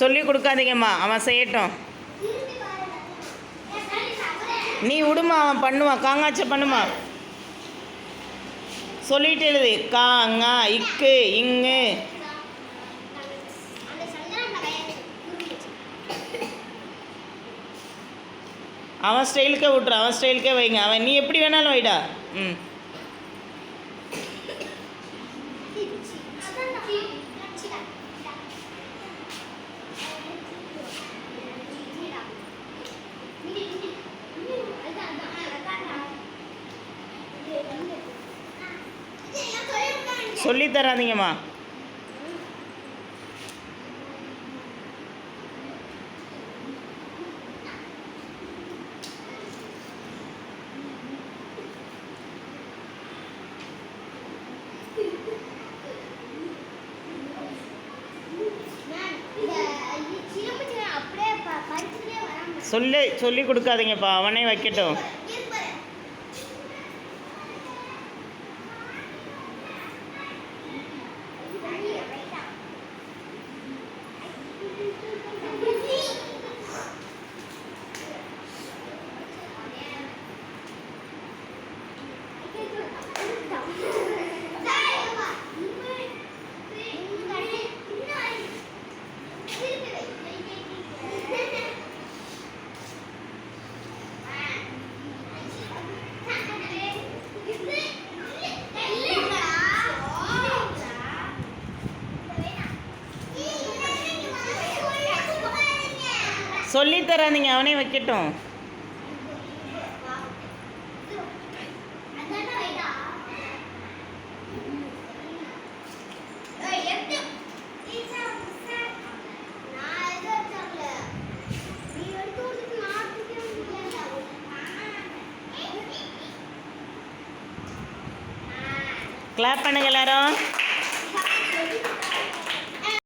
சொல்லி கொடுக்காதீங்கம்மா அவன் செய்யட்டும். நீ விடுமா அவன் பண்ணுவான் காங்காச்ச பண்ணுமா? சொல்லிட்டு எழுது. காங்கா இக்கு இங்கு. அவன் ஸ்டைலுக்கே விட்ரு அவன் ஸ்டைலுக்கே வைங்க. அவன் நீ எப்படி வேணாலும் வைடா. ம். சொல்லி தராதீங்கம்மா. சொல்லி சொல்லி கொடுக்காதீங்கப்பா. அவனே வைக்கட்டும். சொல்லி தராதீங்க அவனே வைக்கட்டும். கிளாப் பண்ணுங்க எல்லாரும்.